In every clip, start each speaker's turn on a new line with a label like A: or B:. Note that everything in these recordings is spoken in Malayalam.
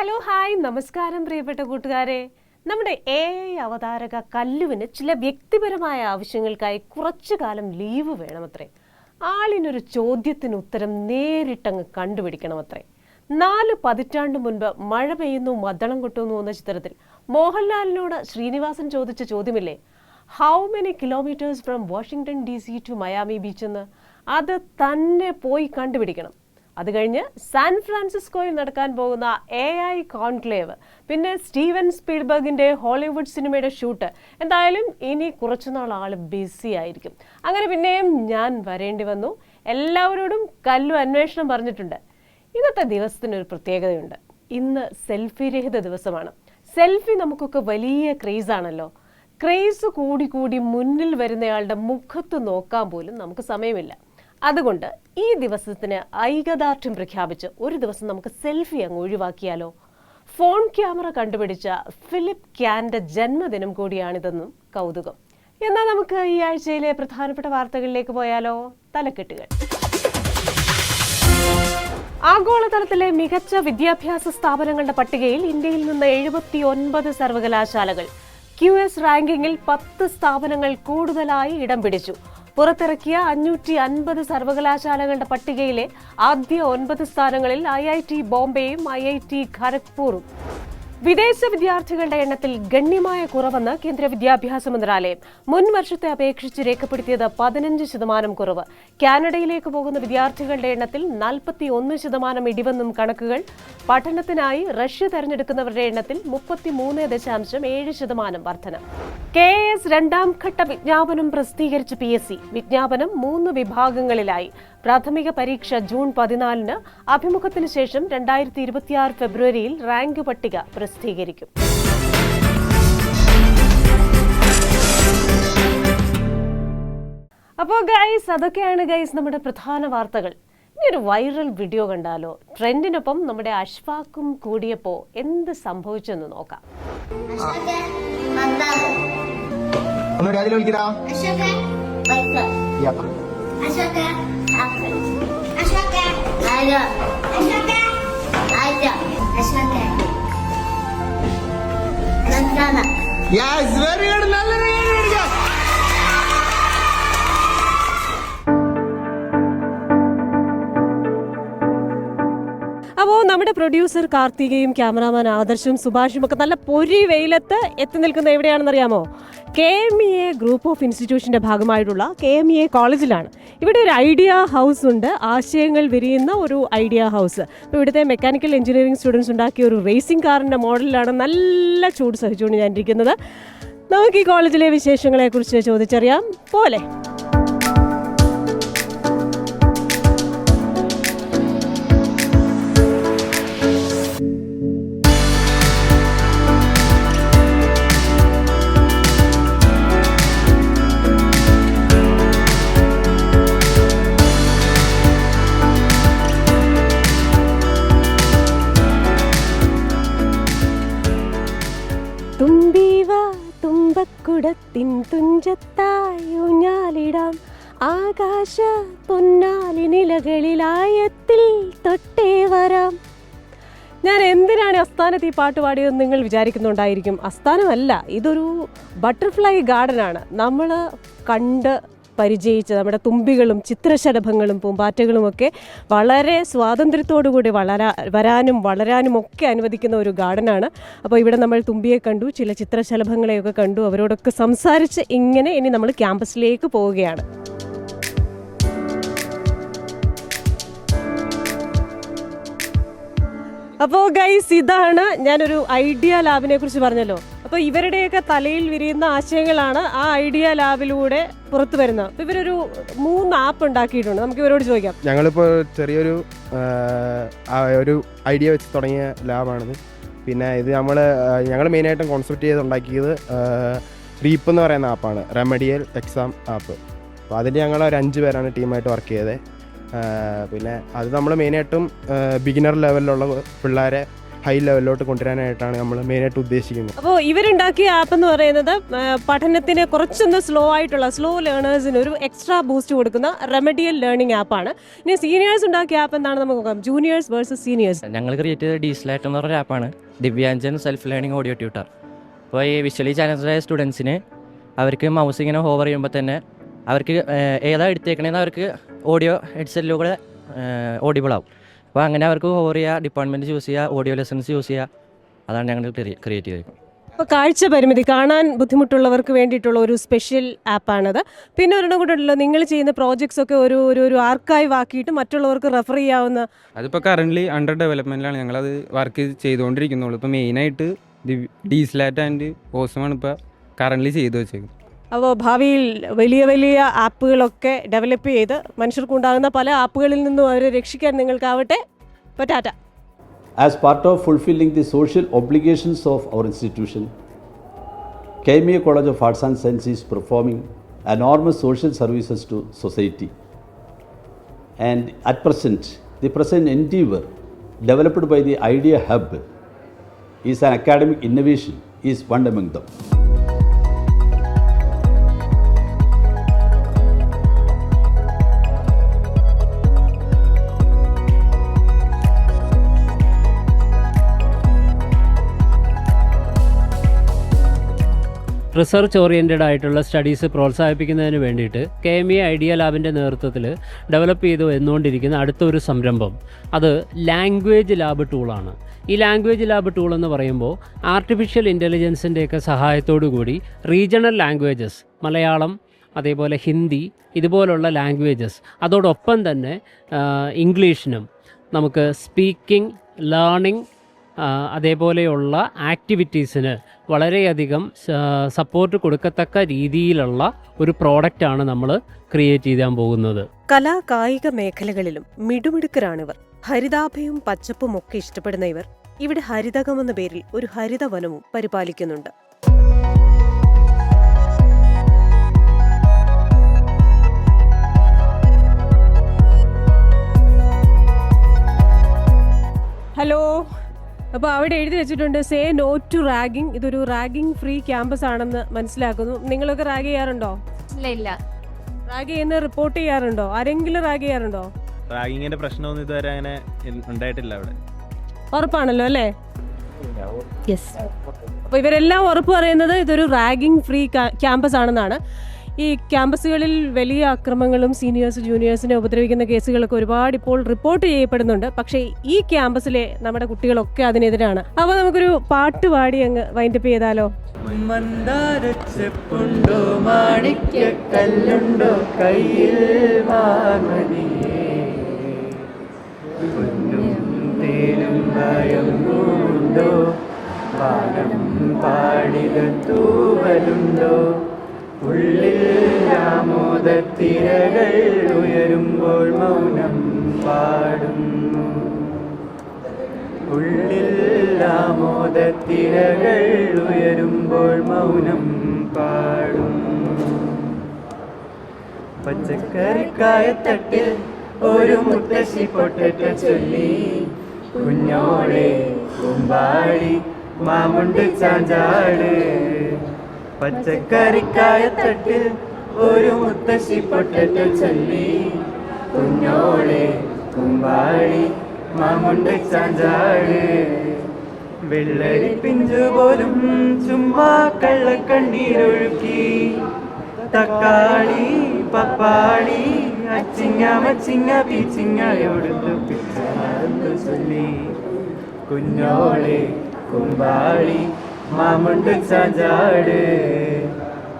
A: Hello hi. നമസ്കാരം പ്രിയപ്പെട്ട കൂട്ടുകാരെ. നമ്മുടെ എ ഐ അവതാരക കല്ലുവിന് ചില വ്യക്തിപരമായ ആവശ്യങ്ങൾക്കായി കുറച്ചു കാലം ലീവ് വേണമത്രേ. ആളിനൊരു ചോദ്യത്തിന് ഉത്തരം നേരിട്ടങ്ങ് കണ്ടുപിടിക്കണമത്രേ. നാല് പതിറ്റാണ്ട് മുൻപ് മഴ പെയ്യുന്നു മദ്ദളം കൊട്ടുന്നു എന്ന ചിത്രത്തിൽ മോഹൻലാലിനോട് ശ്രീനിവാസൻ ചോദിച്ച ചോദ്യമില്ലേ? How many kilometres from Washington D C to Miami beach എന്ന്? അത് തന്നെ പോയി കണ്ടുപിടിക്കണം. അത് കഴിഞ്ഞ് സാൻ ഫ്രാൻസിസ്കോയിൽ നടക്കാൻ പോകുന്ന എ ഐ കോൺക്ലേവ് പിന്നെ സ്റ്റീവൻ സ്പീഡ്ബർഗിന്റെ ഹോളിവുഡ് സിനിമയുടെ ഷൂട്ട്. എന്തായാലും ഇനി കുറച്ചുനാൾ ആൾ ബിസി ആയിരിക്കും. അങ്ങനെ പിന്നെയും ഞാൻ വരേണ്ടി വന്നു. എല്ലാവരോടും കല്ലു അന്വേഷണം പറഞ്ഞിട്ടുണ്ട്. ഇന്നത്തെ ദിവസത്തിന് ഒരു പ്രത്യേകതയുണ്ട്. ഇന്ന് സെൽഫി രഹിത ദിവസമാണ്. സെൽഫി നമുക്കൊക്കെ വലിയ ക്രേസാണല്ലോ ക്രേസ് കൂടി കൂടി മുന്നിൽ വരുന്നയാളുടെ മുഖത്ത് നോക്കാൻ പോലും നമുക്ക് സമയമില്ല. അതുകൊണ്ട് ഈ ദിവസത്തിന് ഐകദാർഢ്യം പ്രഖ്യാപിച്ച് ഒരു ദിവസം നമുക്ക് സെൽഫി അങ്ങ് ഒഴിവാക്കിയാലോ? ഫോൺ ക്യാമറ കണ്ടുപിടിച്ച ഫിലിപ്പ് ക്യാന്റെ ജന്മദിനം കൂടിയാണിതെന്നും കൗതുകം. എന്നാൽ നമുക്ക് ഈ ആഴ്ചയിലെ പ്രധാനപ്പെട്ട വാർത്തകളിലേക്ക് പോയാലോ? തലക്കെട്ടുകൾ. ആഗോളതലത്തിലെ മികച്ച വിദ്യാഭ്യാസ സ്ഥാപനങ്ങളുടെ പട്ടികയിൽ ഇന്ത്യയിൽ നിന്ന് എഴുപത്തി ഒൻപത് സർവകലാശാലകൾ ക്യു എസ് റാങ്കിങ്ങിൽ പത്ത് സ്ഥാപനങ്ങൾ കൂടുതലായി ഇടം പിടിച്ചു. പുറത്തിറക്കിയ അഞ്ഞൂറ്റി അൻപത് സർവകലാശാലകളുടെ പട്ടികയിലെ ആദ്യ ഒൻപത് സ്ഥാനങ്ങളിൽ ഐ ഐ ടി ബോംബെയും ഐ ഐ ടി ഖരഗ്പൂറും. വിദേശ വിദ്യാർത്ഥികളുടെ എണ്ണത്തിൽ ഗണ്യമായ കുറവെന്ന് കേന്ദ്ര വിദ്യാഭ്യാസ മന്ത്രാലയം. മുൻ വർഷത്തെ അപേക്ഷിച്ച് രേഖപ്പെടുത്തിയത് പതിനഞ്ച് ശതമാനം കുറവ്. കാനഡയിലേക്ക് പോകുന്ന വിദ്യാർത്ഥികളുടെ എണ്ണത്തിൽ നാൽപ്പത്തി ഒന്ന് ശതമാനം ഇടിവെന്നും കണക്കുകൾ. പഠനത്തിനായി റഷ്യ തെരഞ്ഞെടുക്കുന്നവരുടെ എണ്ണത്തിൽ മുപ്പത്തിമൂന്ന് ദശാംശം ഏഴ് ശതമാനം വർധന. കെ എസ് രണ്ടാം ഘട്ട വിജ്ഞാപനം പ്രസിദ്ധീകരിച്ച പി എസ് സി. വിജ്ഞാപനം മൂന്ന് വിഭാഗങ്ങളിലായി. പ്രാഥമിക പരീക്ഷ ജൂൺ പതിനാലിന്. അഭിമുഖത്തിന് ശേഷം രണ്ടായിരത്തി ഇരുപത്തിയാറ് ഫെബ്രുവരിയിൽ റാങ്ക് പട്ടിക പ്രസിദ്ധീകരിക്കും. അപ്പോൾ ഗൈസ് അതൊക്കെയാണ് ഗൈസ് നമ്മുടെ പ്രധാന വാർത്തകൾ. ഇനി ഒരു വൈറൽ വീഡിയോ കണ്ടാലോ? ട്രെൻഡിനൊപ്പം നമ്മുടെ അഷ്ഫാക്കും കൂടിയപ്പോ എന്ത് സംഭവിച്ചെന്ന് നോക്കാം.
B: Ashoka Nandana
C: yes very good
A: അപ്പോൾ നമ്മുടെ പ്രൊഡ്യൂസർ കാർത്തികയും ക്യാമറാമാൻ ആദർശും സുഭാഷും ഒക്കെ നല്ല പൊരി വെയിലത്ത് എത്തി നിൽക്കുന്ന എവിടെയാണെന്ന് അറിയാമോ K M E A group of ഇൻസ്റ്റിറ്റ്യൂഷന്റെ ഭാഗമായിട്ടുള്ള കെ എം ഇ എ കോളേജിലാണ് ഇവിടെ ഒരു ഐഡിയ ഹൗസ് ഉണ്ട്. ആശയങ്ങൾ വിരിയുന്ന ഒരു ഐഡിയ ഹൗസ്. അപ്പോൾ ഇവിടുത്തെ മെക്കാനിക്കൽ എഞ്ചിനീയറിംഗ് സ്റ്റുഡൻസ് ഉണ്ടാക്കിയ ഒരു റേസിംഗ് കാറിന്റെ മോഡലിലാണ് നല്ല ചൂട് സഹിച്ചുകൊണ്ട് ഞാൻ ഇരിക്കുന്നത് നമുക്ക് ഈ കോളേജിലെ വിശേഷങ്ങളെക്കുറിച്ച് ചോദിച്ചറിയാം. പോലെ. തുമ്പക്കുടത്തിൻ തുഞ്ചത്തായി ഊഞ്ഞാലിടാം ആകാശ പൊന്നാലി നിലകളിലായത്തിൽ തൊട്ടേ വരാം. ഞാൻ എന്തിനാണ് അസ്ഥാനത്ത് ഈ പാട്ട് പാടിയതെന്ന് നിങ്ങൾ വിചാരിക്കുന്നുണ്ടായിരിക്കും. അസ്ഥാനമല്ല ഇതൊരു ബട്ടർഫ്ലൈ ഗാർഡനാണ്. നമ്മൾ കണ്ട് പരിചയിച്ച നമ്മുടെ തുമ്പികളും ചിത്രശലഭങ്ങളും പൂമ്പാറ്റകളുമൊക്കെ വളരെ സ്വാതന്ത്ര്യത്തോടുകൂടി വളരാ വരാനും വളരാനും ഒക്കെ അനുവദിക്കുന്ന ഒരു ഗാർഡനാണ്. അപ്പോൾ ഇവിടെ നമ്മൾ തുമ്പിയെ കണ്ടു ചില ചിത്രശലഭങ്ങളെയൊക്കെ കണ്ടു അവരോടൊക്കെ സംസാരിച്ച് ഇങ്ങനെ ഇനി നമ്മൾ ക്യാമ്പസിലേക്ക് പോവുകയാണ്. അപ്പോൾ ഗൈസ് ഇതാണ് ഞാനൊരു ഐഡിയ ലാബിനെ കുറിച്ച് പറഞ്ഞല്ലോ. അപ്പോൾ ഇവരുടെയൊക്കെ തലയിൽ വിരിയുന്ന ആശയങ്ങളാണ് ആ ഐഡിയ ലാബിലൂടെ പുറത്തു വരുന്നത്. അപ്പോൾ ഇവരൊരു മൂന്ന് ആപ്പ് ഉണ്ടാക്കിയിട്ടുണ്ട്. നമുക്ക് ഇവരോട് ചോദിക്കാം.
D: ഞങ്ങളിപ്പോൾ ചെറിയൊരു ഒരു ഐഡിയ വെച്ച് തുടങ്ങിയ ലാബാണിത്. പിന്നെ ഇത് നമ്മൾ ഞങ്ങൾ മെയിനായിട്ടും കോൺസെപ്റ്റ് ചെയ്ത് ഉണ്ടാക്കിയത് റീപ്പ് എന്ന് പറയുന്ന ആപ്പാണ്. റെമഡിയൽ എക്സാം ആപ്പ് അപ്പോൾ അതിൽ ഞങ്ങൾ ഒരു അഞ്ച് പേരാണ് ടീമായിട്ട് വർക്ക് ചെയ്തത്. പിന്നെ അത് നമ്മൾ മെയിനായിട്ടും ബിഗിനർ ലെവലിലുള്ള പിള്ളേരെ ഹൈ ലെവലിലോട്ട് കൊണ്ടുവരാനായിട്ടാണ് നമ്മൾ മെയിനായിട്ട് ഉദ്ദേശിക്കുന്നത്.
A: അപ്പോൾ ഇവരുണ്ടാക്കിയ ആപ്പ് എന്ന് പറയുന്നത് പഠനത്തിന് കുറച്ചൊന്ന് സ്ലോ ആയിട്ടുള്ള സ്ലോ ലേണേഴ്സിന് ഒരു എക്സ്ട്രാ ബൂസ്റ്റ് കൊടുക്കുന്ന റെമഡിയൽ ലേണിംഗ് ആപ്പാണ് ഇനി സീനിയേഴ്സ് ഉണ്ടാക്കിയ ആപ്പ് എന്താണ് നമുക്ക് നോക്കാം. ജൂനിയേഴ്സ് വേഴ്സസ് സീനിയേഴ്സ്
E: ഞങ്ങൾ ക്രിയേറ്റ് ചെയ്ത ഡീസ്ലാറ്റ് എന്ന് പറഞ്ഞ ആപ്പാണ് Divyanjan self learning audio tutor അപ്പോൾ ഈ വിഷ്വലി ചാലഞ്ചായ സ്റ്റുഡൻസിന് അവർക്ക് മൗസ് ഇങ്ങനെ ഹോവർ ചെയ്യുമ്പോൾ തന്നെ അവർക്ക് ഏതാ എടുത്തേക്കണേന്ന് അവർക്ക് ഓഡിയോ ഹെഡ്സെറ്റിലൂടെ ഓഡിബിൾ ആവും. അപ്പോൾ അങ്ങനെ അവർക്ക് ഹോർ ചെയ്യുക ഡിപ്പാർട്ട്മെന്റ് ചൂസ് ചെയ്യുക ഓഡിയോ ലെസൺസ് യൂസ് ചെയ്യുക അതാണ് ഞങ്ങൾ ക്രിയേറ്റ് ചെയ്തത്.
A: അപ്പോൾ കാഴ്ച പരിമിതി കാണാൻ ബുദ്ധിമുട്ടുള്ളവർക്ക് വേണ്ടിയിട്ടുള്ള ഒരു സ്പെഷ്യൽ ആപ്പാണത് പിന്നെ ഒരെണ്ണം കൂടെ ഉണ്ടല്ലോ നിങ്ങൾ ചെയ്യുന്ന പ്രോജക്ട്സ് ഒക്കെ ഒരു ഒരു ഒരു ആർക്കൈവ് ആക്കിയിട്ട് മറ്റുള്ളവർക്ക് റെഫർ ചെയ്യാവുന്ന
F: അതിപ്പോൾ കറന്റ്ലി അണ്ടർ ഡെവലപ്മെന്റിലാണ് ഞങ്ങളത് വർക്ക് ചെയ്തുകൊണ്ടിരിക്കുന്നുള്ളൂ. ഇപ്പോൾ മെയിനായിട്ട് ഡീസ്ലാറ്റ് ആൻഡ് ഓസമാണ് ഇപ്പോൾ കറന്റ്ലി ചെയ്തു വെച്ചേക്കുന്നത്.
A: അപ്പോൾ ഭാവിയിൽ വലിയ വലിയ ആപ്പുകളൊക്കെ ഡെവലപ്പ് ചെയ്ത് മനുഷ്യർക്ക് ഉണ്ടാകുന്ന പല ആപ്പുകളിൽ നിന്നും അവരെ രക്ഷിക്കാൻ നിങ്ങൾക്കാവട്ടെ. Tata.
G: As part of fulfilling the social obligations of our institution KMEA college of arts and science is performing enormous social services to society and at present the present endeavour developed by the idea hub is an academic innovation is one aiming them
H: research oriented ആയിട്ടുള്ള സ്റ്റഡീസ് പ്രോത്സാഹിപ്പിക്കുന്നതിന് വേണ്ടിയിട്ട് കെ എം ഇ ഐഡിയ ലാബിന്റെ നേതൃത്വത്തിൽ ഡെവലപ്പ് ചെയ്തു വന്നുകൊണ്ടിരിക്കുന്ന അടുത്തൊരു സംരംഭം. അത് ലാംഗ്വേജ് ലാബ് ടൂളാണ്. ഈ ലാംഗ്വേജ് ലാബ് ടൂൾ എന്ന് പറയുമ്പോൾ ആർട്ടിഫിഷ്യൽ ഇന്റലിജൻസിന്റെയൊക്കെ സഹായത്തോടു കൂടി റീജിയണൽ ലാംഗ്വേജസ് മലയാളം അതേപോലെ ഹിന്ദി ഇതുപോലുള്ള ലാംഗ്വേജസ് അതോടൊപ്പം തന്നെ ഇംഗ്ലീഷിനും നമുക്ക് സ്പീക്കിംഗ് ലേണിംഗ് അതേപോലെയുള്ള ആക്ടിവിറ്റീസിന് വളരെയധികം സപ്പോർട്ട് കൊടുക്കത്തക്ക രീതിയിലുള്ള ഒരു പ്രോഡക്റ്റാണ് നമ്മൾ ക്രിയേറ്റ് ചെയ്യാൻ പോകുന്നത്.
A: കലാ കായിക മേഖലകളിലും മിടുമിടുക്കരാണിവർ. ഹരിതാഭയും പച്ചപ്പും ഒക്കെ ഇഷ്ടപ്പെടുന്ന ഇവർ ഇവിടെ ഹരിതകം എന്ന പേരിൽ ഒരു ഹരിതവനവും പരിപാലിക്കുന്നുണ്ട്. ഹലോ അപ്പോൾ അവിടെ എഴുതി വെച്ചിട്ടുണ്ട് സേ നോ ടു റാഗിംഗ് ഇതൊരു റാഗിംഗ് ഫ്രീ ക്യാമ്പസ് ആണെന്ന് മനസ്സിലാക്കുന്നു. നിങ്ങളൊക്കെ റാഗ് ചെയ്യാറുണ്ടോ?
I: ഇല്ല ഇല്ല.
A: റാഗ് ചെയ്യുന്ന റിപ്പോർട്ട് ചെയ്യാറുണ്ടോ? ആരെങ്കിലും റാഗ് ചെയ്യാറുണ്ടോ?
J: റാഗിങ്ങിന്റെ പ്രശ്നമൊന്നും ഇതുവരെ അങ്ങനെ ഇൽ- ഉണ്ടായിട്ടില്ല അവിടെ.
A: ഉറപ്പാണല്ലോ അല്ലേ? അപ്പൊ ഇവരെല്ലാം ഉറപ്പ് പറയുന്നത് ഇതൊരു റാഗിംഗ് ഫ്രീ ക്യാമ്പസ് ആണെന്നാണ്. ഈ ക്യാമ്പസുകളിൽ വലിയ അക്രമങ്ങളും സീനിയേഴ്സ് ജൂനിയേഴ്സിനെ ഉപദ്രവിക്കുന്ന കേസുകളൊക്കെ ഒരുപാട് ഇപ്പോൾ റിപ്പോർട്ട് ചെയ്യപ്പെടുന്നുണ്ട്. പക്ഷേ ഈ ക്യാമ്പസിലെ നമ്മുടെ കുട്ടികളൊക്കെ അതിനെതിരാണ്. അപ്പോൾ നമുക്കൊരു പാട്ട് പാടി അങ്ങ് വൈൻഡപ്പ് ചെയ്താലോ?
E: മാണിക്യക്കല്ലുണ്ടോ? കയ്യിൽ പാടം പാടിക തൂവലുണ്ടോ? ഉള്ളിൽ ആമോദത്തിരകൾ ഉയരുമ്പോൾ മൗനം പാടുന്നു. ഉള്ളിൽ ആമോദത്തിരകൾ ഉയരുമ്പോൾ മൗനം പാടും പച്ചക്കറിക്കായത്തട്ടിൽ ഒരു മുത്തശ്ശി പൊട്ടറ്റ ചൊല്ലി കുഞ്ഞോളെ കുമ്പാടി മാമുണ്ട് ചാഞ്ചാട്. പച്ചക്കറിക്കായത്തട്ടിൽ ഒരു മുത്തശ്ശി പൊട്ടറ്റ ചൊല്ലി. കുഞ്ഞോളെ കുമ്പാഴി മാമുണ്ട് ചാഞ്ചാട്. വെള്ളരി പിഞ്ചു പോലും ചുമ്മാ കള്ളക്കണ്ണീരൊഴുക്കി. തക്കാളി പപ്പാളി അച്ചിങ്ങ മച്ചിങ്ങ പീച്ചിങ്ങയോടുത്തു പിച്ചു ചൊല്ലി. കുഞ്ഞോളെ കുമ്പാളി മാമുണ്ട് ചാഞ്ചാട്.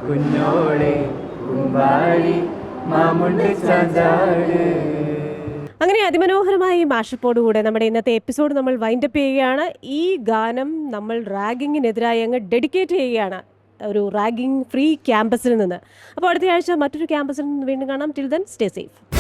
E: കുഞ്ഞോളെ കുമ്പാളി മാമുണ്ട് ചാഞ്ചാട്.
A: അങ്ങനെ അതിമനോഹരമായ ഈ മാഷപ്പോടുകൂടെ നമ്മുടെ ഇന്നത്തെ എപ്പിസോഡ് നമ്മൾ വൈൻഡപ്പ് ചെയ്യുകയാണ്. ഈ ഗാനം നമ്മൾ റാഗിങ്ങിനെതിരായി അങ്ങ് ഡെഡിക്കേറ്റ് ചെയ്യുകയാണ് ഒരു റാഗിങ് ഫ്രീ ക്യാമ്പസിൽ നിന്ന്. അപ്പോൾ അടുത്ത ആഴ്ച മറ്റൊരു ക്യാമ്പസിൽ നിന്ന് വീണ്ടും കാണാം. Till then stay safe